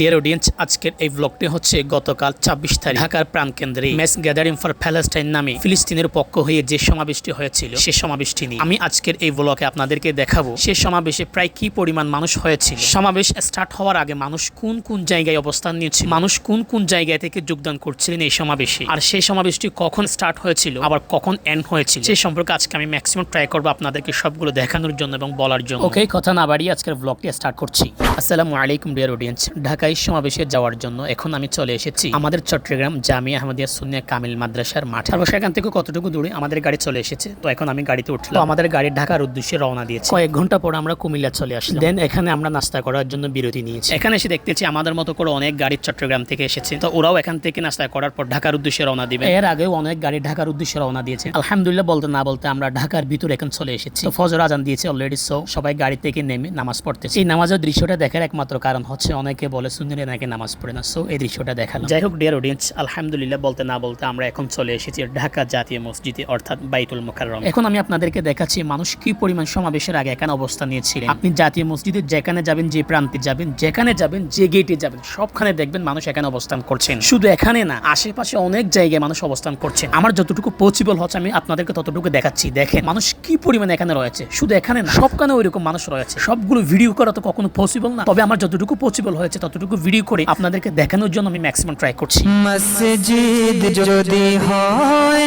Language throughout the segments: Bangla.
ডিয়ার অডিয়েন্স আজকের এই ব্লগটি হচ্ছে গতকাল ছাব্বিশ তারিখ। ঢাকার প্রাণকেন্দ্রে ম্যাস গ্যাদারিং ফর প্যালেস্টাইন নামে ফিলিস্তিনের পক্ষ হয়ে যে সমাবেশটি হয়েছিল, সে সমাবেশটি নিয়ে আমি আজকের এই ব্লগে আপনাদেরকে দেখাবো সে সমাবেশে প্রায় কি পরিমাণ মানুষ হয়েছিল। সমাবেশ স্টার্ট হওয়ার আগে মানুষ কোন কোন জায়গায় অবস্থান নিয়েছে মানুষ কোন কোন জায়গায় থেকে যোগদান করছিলেন এই সমাবেশে, আর সেই সমাবেশটি কখন স্টার্ট হয়েছিল, আবার কখন এন্ড হয়েছিল সেই সম্পর্কে আজকে আমি ম্যাক্সিমাম ট্রাই করব আপনাদেরকে সবগুলো দেখানোর জন্য এবং বলার জন্য। ওকে কথা না বাড়িয়ে আজকের ব্লগটি স্টার্ট করছি। আসসালামু আলাইকুম ডিয়ার অডিয়েন্স ঢাকায় সমাবেশে যাওয়ার জন্য এখন আমি চলে এসেছি। আমাদের চট্টগ্রাম জামিয়া আহমদিয়া সুনিয়া কামিল মাদ্রাসার মাঠে। আর সেখান থেকে কতটুকু দূরে আমাদের গাড়ি চলে এসেছে? তো এখন আমি গাড়িতে উঠলাম। আমাদের গাড়ি ঢাকার উদ্দেশ্যে রওনা দিয়েছি। কয়েক ঘণ্টা পর আমরা কুমিল্লা চলে আসলাম। দেন এখানে আমরা নাস্তা করার জন্য বিরতি নিয়েছি। এখানে এসে দেখতেছি আমাদের মতো করে অনেক গাড়ি চট্টগ্রাম থেকে এসেছে। তো ওরাও এখান থেকে নাস্তা করার পর ঢাকার উদ্দেশ্যে রওনা দিবে। এর আগেও অনেক গাড়ি ঢাকার উদ্দেশ্যে রওনা দিয়েছে। আলহামদুলিল্লাহ বলতে না বলতে আমরা ঢাকার ভিতরে এখন চলে এসেছি। তো ফজর আজান দিয়েছে অলরেডি সো সবাই গাড়ি থেকে নেমে নামাজ পড়তেছে। এই নামাজের দৃশ্যটা দেখার একমাত্র কারণ হচ্ছে অনেকে বলে সুন্দরী নাকি নামাজ পড়ে না। সো এই দৃশ্যটা দেখালাম। যাই হোক ডিয়ার অডিয়েন্স আলহামদুলিল্লাহ বলতে না বলতে আমরা এখন চলে এসেছি ঢাকা জাতীয় মসজিদে অর্থাৎ বাইতুল মোকাররম। এখন আমি আপনাদেরকে দেখাচ্ছি মানুষ কি পরিমাণ সমাবেশের আগে এখানে অবস্থান নিয়েছিলেন। আপনি জাতীয় মসজিদে যেখানে যাবেন যে প্রান্তে যাবেন যেখানে যাবেন যে গেটে যাবেন সবখানে দেখবেন মানুষ এখানে অবস্থান করছেন। শুধু এখানে না আশেপাশে অনেক জায়গায় মানুষ অবস্থান করছেন। আমার যতটুকু পসিবল হচ্ছে আমি আপনাদেরকে ততটুকু দেখাচ্ছি। দেখেন মানুষ কি পরিমাণে এখানে রয়েছে? শুধু এখানে না সবখানে ওইরকম মানুষ রয়েছে। সবগুলো ভিডিও করা তো কখনো পসিবল না। তবে আমার যতটুকু পসিবল হয়েছে ততটুকু ভিডিও করে আপনাদেরকে দেখানোর জন্য আমি ম্যাক্সিমাম ট্রাই করছি। মসজিদ যদি হয়,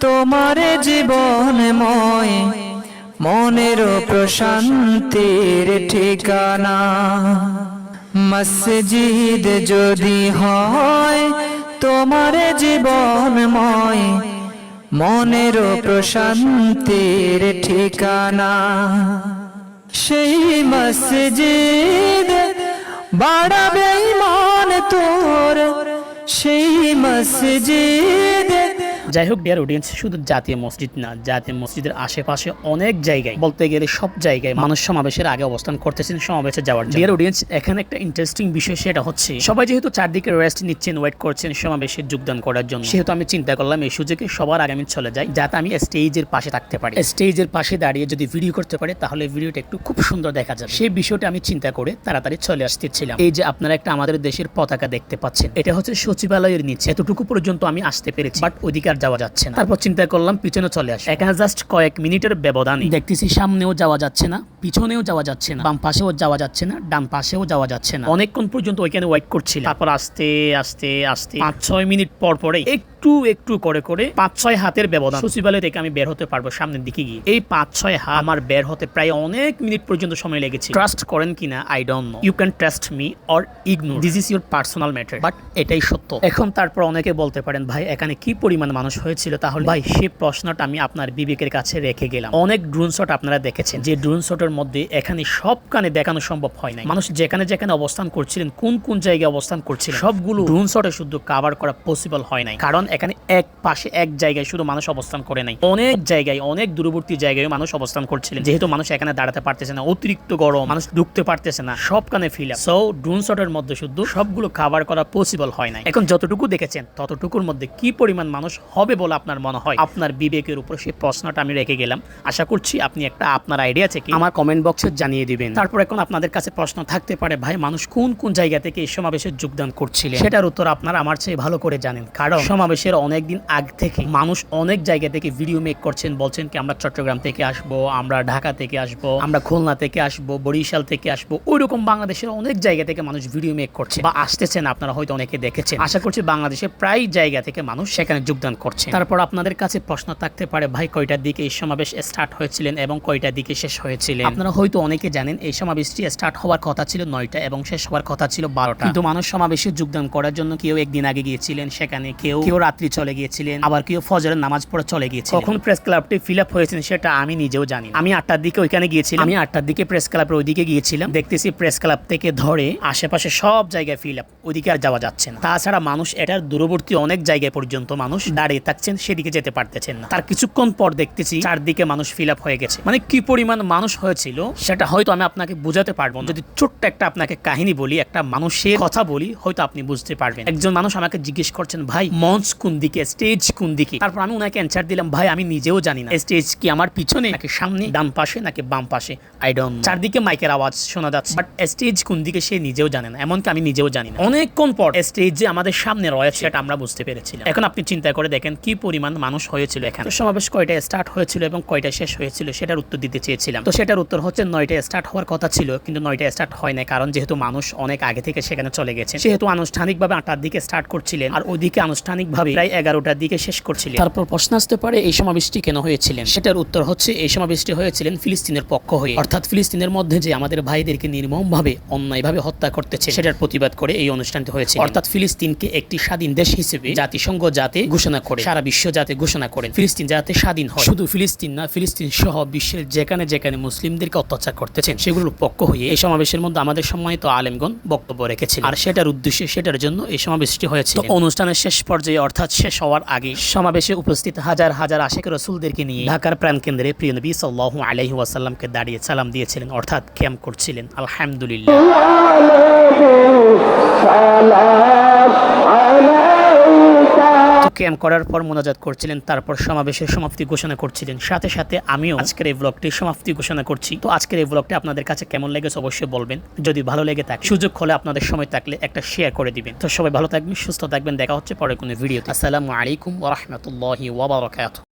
তোমার জীবনময় মনের প্রশান্তির ঠিকানা। মসজিদ যদি হয়, তোমার জীবনময় মনের প্রশান্তির ঠিকানা। সেই মসজিদ বাড়াবে মান তোর সেই মসজিদ যাই হোক ডিয়ার অডিয়েন্স শুধু জাতীয় মসজিদ না, জাতীয় মসজিদের আশেপাশে অনেক জায়গায়, বলতে গেলে সব জায়গায় মানুষ সমাবেশের আগে অবস্থান করতেছেন, সমাবেশে যাওয়ার ডিয়ার অডিয়েন্স এখানে একটা ইন্টারেস্টিং বিষয় সেটা হচ্ছে, সবাই যেহেতু চারদিকে রেস্ট নিচ্ছেন ওয়েট করছেন সমাবেশে যোগদান করার জন্য, সেহেতু আমি চিন্তা করলাম এই সুযোগে সবার আগে আমি চলে যাই, যাতে আমি স্টেজের পাশে থাকতে পারি। স্টেজের পাশে দাঁড়িয়ে যদি ভিডিও করতে পারে, তাহলে ভিডিওটা একটু খুব সুন্দর দেখা যাবে। সেই বিষয়টা আমি চিন্তা করে তাড়াতাড়ি চলে আসতেছিলাম। এই যে আপনারা একটা আমাদের দেশের পতাকা দেখতে পাচ্ছেন, এটা হচ্ছে সচিবালয়ের নিচে, এতটুকু পর্যন্ত আমি আসতে পেরেছি বাট আর যাওয়া যাচ্ছে না। তারপর চিন্তা করলাম পিছনে চলে আসে। এখানে জাস্ট কয়েক মিনিটের ব্যবধান। দেখতেছি সামনেও যাওয়া যাচ্ছে না পিছনেও যাওয়া যাচ্ছে না বাম পাশেও যাওয়া যাচ্ছে না ডান পাশেও যাওয়া যাচ্ছে না। অনেকক্ষণ পর্যন্ত ওইখানে ওয়েট করছিলাম। তারপর আস্তে আস্তে আস্তে পাঁচ ছয় মিনিট পর পরে একটু একটু করে করে পাঁচ ছয় হাতের ব্যবধান। সচিবালয় থেকে আমি বের হতে পারব সামনের দিকে গিয়ে। এই পাঁচ ছয় হাত আমার বের হতে প্রায় অনেক মিনিট পর্যন্ত সময় লেগেছে। ট্রাস্ট করেন কিনা I don't know you can trust me or ignore this is your personal matter but এটাই সত্য। এখন তারপর অনেকে বলতে পারেন ভাই এখানে কি পরিমাণ মানুষ হয়েছিল, তাহলে ভাই সে প্রশ্নটা আমি আপনার বিবেকের কাছে রেখে গেলাম। অনেক ড্রোন শট আপনারা দেখেছেন, যে ড্রোন শটের মধ্যে এখানে সবখানে দেখানো সম্ভব হয় না মানুষ যেখানে যেখানে অবস্থান করছিলেন, কোন কোন জায়গায় অবস্থান করছিলেন, সবগুলো ড্রোন শটে শুধু কাভার করা পসিবল হয় নাই। কারণ এখানে এক পাশে এক জায়গায় শুধু মানুষ অবস্থান করে নাই। অনেক জায়গায়, অনেক দূরবর্তী জায়গায় মানুষ অবস্থান করছিলেন। যেহেতু মানুষ এখানে দাঁড়াতে পারতেছে না, অতিরিক্ত গরম, মানুষ ঢুকতে পারতেছে না, সবখানে ফিল সো ড্রোন শটের মধ্যে শুধু সবগুলো কাভার করা পসিবল হয় না এখন যতটুকু দেখেছেন, ততটুকুর মধ্যে কি পরিমাণ মানুষ হবে বলে আপনার মনে হয়? আপনার বিবেকের উপর সেই প্রশ্নটা আমি রেখে গেলাম। আশা করছি আপনি একটা আপনার আইডিয়া আছে কি আমার কমেন্ট বক্সে জানিয়ে দিবেন। তারপর এখন আপনাদের কাছে প্রশ্ন থাকতে পারে ভাই মানুষ কোন কোন জায়গা থেকে এই সমাবেশে যোগদান করছিলেন? সেটার উত্তর আপনারা আমার চেয়ে ভালো করে জানেন। কারণ সমাবেশের অনেক দিন আগ থেকে মানুষ অনেক জায়গা থেকে ভিডিও মেক করছেন বলছেন কি আমরা চট্টগ্রাম থেকে আসব আমরা ঢাকা থেকে আসব আমরা খুলনা থেকে আসব বরিশাল থেকে আসব। ওইরকম বাংলাদেশের অনেক জায়গা থেকে মানুষ ভিডিও মেক করছে বা আসতেছেন আপনারা হয়তো অনেকে দেখেছেন। আশা করছি বাংলাদেশের প্রায় জায়গা থেকে মানুষ সেখানে যোগদান করছে তারপর আপনাদের কাছে প্রশ্ন থাকতে পারে ভাই কয়টার দিকে এই সমাবেশ স্টার্ট হয়েছিলেন এবং কয়টার দিকে শেষ হয়েছিলেন? আপনারা হয়তো অনেকে জানেন এই সমাবেশটি স্টার্ট হওয়ার কথা ছিল নয়টা এবং শেষ হওয়ার কথা ছিল বারোটা। কিন্তু মানুষ সমাবেশে যোগদান করার জন্য কেউ একদিন আগে গিয়েছিলেন সেখানে কেউ কেউ রাত্রি চলে গিয়েছিলেন আবার কেউ ফজরের নামাজ পড়ে চলে গিয়েছে কখন প্রেস ক্লাবটি ফিল আপ হয়েছেন সেটা আমি নিজেও জানি আমি আটটার দিকে ওইখানে গিয়েছিলাম। আমি আটটার দিকে প্রেস ক্লাবের ওইদিকে গিয়েছিলাম। দেখতেছি প্রেস ক্লাব থেকে ধরে আশেপাশে সব জায়গায় ফিল আপ ওইদিকে আর যাওয়া যাচ্ছে না। তাছাড়া মানুষ এটার দূরবর্তী অনেক জায়গায় পর্যন্ত মানুষ দাঁড়িয়ে দাঁড়িয়ে থাকছেন সেদিকে যেতে পারতেছেন না। তার কিছুক্ষণ পর দেখতেছি চারদিকে মানুষ ফিল হয়ে গেছে। মানে কি পরিমাণ মানুষ হয়েছিল, সেটা হয়তো আমি আপনাকে বোঝাতে পারব যদি ছোট্ট একটা আপনাকে কাহিনী বলি, একটা মানুষের কথা বলি, হয়তো আপনি বুঝতে পারবেন। একজন মানুষ আমাকে জিজ্ঞেস করছেন, ভাই, মঞ্চ কোন দিকে স্টেজ কোন দিকে? তারপর আমি ওনাকে অ্যান্সার দিলাম, ভাই, আমি নিজেও জানি না। স্টেজ কি আমার পিছনে, নাকি সামনে, ডান পাশে, নাকি বাম পাশে? আই ডোন্ট চারদিকে মাইকের আওয়াজ শোনা যাচ্ছে। বাট স্টেজ কোন দিকে সে নিজেও জানে না, এমনকি আমি নিজেও জানি না। অনেকক্ষণ পর স্টেজ যে আমাদের সামনে রয়েছে, সেটা আমরা বুঝতে পেরেছিলাম। এখন আপনি চিন্তা করে দেখেন কি পরিমাণ মানুষ হয়েছিল এখানে। সমাবেশ কয়টায় স্টার্ট হয়েছিল এবং কয়টা শেষ হয়েছিল সেটার উত্তর দিতে চেয়েছিলাম। তো সেটার উত্তর হচ্ছে নয়টায় স্টার্ট হওয়ার কথা ছিল কিন্তু নয়টা স্টার্ট হয় না কারণ যেহেতু মানুষ অনেক আগে থেকে সেখানে চলে গেছে। সেহেতু আনুষ্ঠানিকভাবে আটটার দিকে স্টার্ট করছিলেন আর ওইদিকে আনুষ্ঠানিকভাবে প্রায় এগারোটার দিকে শেষ করছিলেন। তারপর প্রশ্ন আসতে পারে এই সমাবেশটি কেন হয়েছিলেন? সেটার উত্তর হচ্ছে এই সমাবেশটি হয়েছিলেন ফিলিস্তিনের পক্ষ হয়ে। অর্থাৎ ফিলিস্তিনের মধ্যে যে আমাদের ভাইদেরকে নির্মমভাবে অন্যায়ভাবে হত্যা করতেছে সেটার প্রতিবাদ করে এই অনুষ্ঠানটি হয়েছে। অর্থাৎ ফিলিস্তিনকে একটি স্বাধীন দেশ হিসেবে জাতিসংঘ যাতে ঘোষণা করে। সারা বিশ্ব যাতে ঘোষণা করেন ফিলিস্তিন যাতে স্বাধীন হয়। শুধু ফিলিস্তিন না ফিলিস্তিন সহ বিশ্বের যেখানে যেখানে মুসলিমদেরকে অত্যাচার করতেছেন সেগুলোর পক্ষ হয়ে এই সমাবেশের মধ্যে আমাদের সম্মানিত আলেমগণ বক্তব্য রেখেছেন আর সেটার উদ্দেশ্যে সেটার জন্য এই সমাবেশটি হয়েছে অনুষ্ঠানের শেষ পর্যায়ে অর্থাৎ শেষ হওয়ার আগে সমাবেশে উপস্থিত হাজার হাজার আশেক রসুলদেরকে নিয়ে ঢাকার প্রাণকেন্দ্রে প্রিয় নবী সাল্লাহ আলহি ওয়াসাল্লামকে দাঁড়িয়ে সালাম দিয়েছিলেন অর্থাৎ ক্যাম্প করছিলেন। আলহামদুলিল্লাহ। তো ক্যাম্প করার পর মোনাজাত করছিলেন, তারপর সমাবেশের সমাপ্তি ঘোষণা করছিলেন। সাথে সাথে আমিও আজকের এই ব্লগটির সমাপ্তি ঘোষণা করছি। তো আজকের এই ব্লগটি আপনাদের কাছে কেমন লেগেছে অবশ্যই বলবেন। যদি ভালো লেগে থাকে, সুযোগ হলে আপনাদের সময় থাকলে একটা শেয়ার করে দিবেন। তো সবাই ভালো থাকবেন, সুস্থ থাকবেন। দেখা হচ্ছে পরে কোনো ভিডিও আসসালামু আলাইকুম ওরহমতুল্লাহি ওবরাকাত